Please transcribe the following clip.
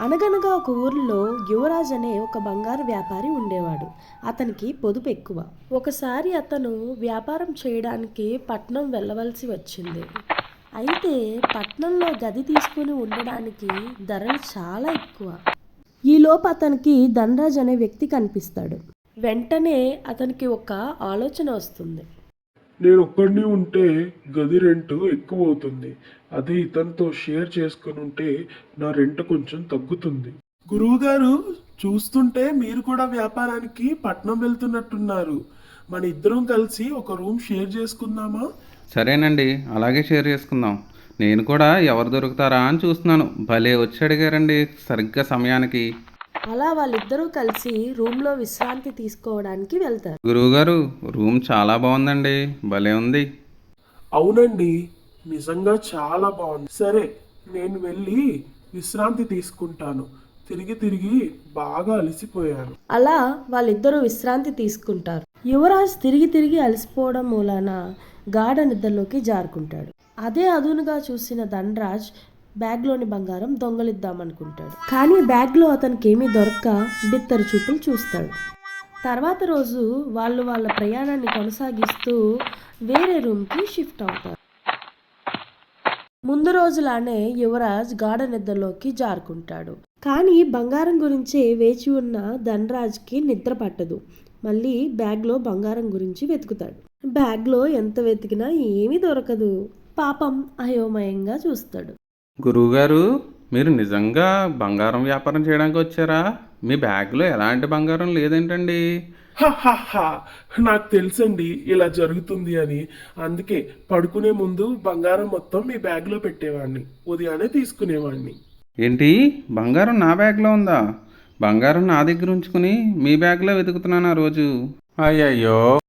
అనగనగా ఒక ఊరిలో యువరాజ్ అనే ఒక బంగారు వ్యాపారి ఉండేవాడు. అతనికి పొదుపు ఎక్కువ. ఒకసారి అతను వ్యాపారం చేయడానికి పట్నం వెళ్ళవలసి వచ్చింది. అయితే పట్నంలో గది తీసుకుని ఉండడానికి ధరలు చాలా ఎక్కువ. ఈలోపు అతనికి ధనరాజ్ అనే వ్యక్తి కనిపిస్తాడు. వెంటనే అతనికి ఒక ఆలోచన వస్తుంది. నేను ఒక్కడిని ఉంటే గది రెంట్ ఎక్కువ అవుతుంది అదే ఇతనితో షేర్ చేసుకుని ఉంటే నా రెంట్ కొంచెం తగ్గుతుంది. గురువు గారు చూస్తుంటే మీరు కూడా వ్యాపారానికి పట్నం వెళ్తున్నట్టున్నారు. మన ఇద్దరం కలిసి ఒక రూమ్ షేర్ చేసుకుందామా? సరేనండి అలాగే షేర్ చేసుకుందాం. నేను కూడా ఎవరు దొరుకుతారా అని చూస్తున్నాను. భలే వచ్చి అడిగారండి సరిగ్గా సమయానికి. అలా వాళ్ళిద్దరూ కలిసి రూమ్లో విశ్రాంతి తీసుకోవడానికి వెళ్తారు. గురువుగారు రూమ్ చాలా బాగుందండి. భలే ఉంది. అవునండి. నిజంగా చాలా బాగుంది. సరే నేను వెళ్ళి విశ్రాంతి తీసుకుంటాను. తిరిగి తిరిగి బాగా అలసిపోయాను. అలా వాళ్ళిద్దరూ విశ్రాంతి తీసుకుంటారు. యువరాజ్ తిరిగి తిరిగి అలసిపోవడం మూలాన గాఢ నిద్రలోకి జారుకుంటాడు. అదే అదునుగా చూసిన ధనరాజ్ బ్యాగ్లోని బంగారం దొంగలిద్దామనుకుంటాడు. కానీ బ్యాగ్లో అతనికి ఏమీ దొరక్క బిత్తరు చూపులు చూస్తాడు. తర్వాత రోజు వాళ్ళు వాళ్ళ ప్రయాణాన్ని కొనసాగిస్తూ వేరే రూమ్కి షిఫ్ట్ అవుతారు. ముందు రోజులానే యువరాజ్ గాఢ నిద్రలోకి జారుకుంటాడు. కానీ బంగారం గురించే వేచి ఉన్న ధనరాజ్కి నిద్ర పట్టదు. మళ్ళీ బ్యాగ్లో బంగారం గురించి వెతుకుతాడు. బ్యాగ్లో ఎంత వెతికినా ఏమీ దొరకదు. పాపం అయోమయంగా చూస్తాడు. గురువుగారు మీరు నిజంగా బంగారం వ్యాపారం చేయడానికి వచ్చారా? మీ బ్యాగ్లో ఎలాంటి బంగారం లేదేంటండి? నాకు తెలుసండి ఇలా జరుగుతుంది అని. అందుకే పడుకునే ముందు బంగారం మొత్తం మీ బ్యాగ్లో పెట్టేవాడిని ఉదయాన్నే తీసుకునేవాడిని ఏంటి? బంగారం నా బ్యాగ్లో ఉందా? బంగారం నా దగ్గర ఉంచుకుని మీ బ్యాగ్లో వెతుకుతున్నాను ఆ రోజు. అయ్యయ్యో!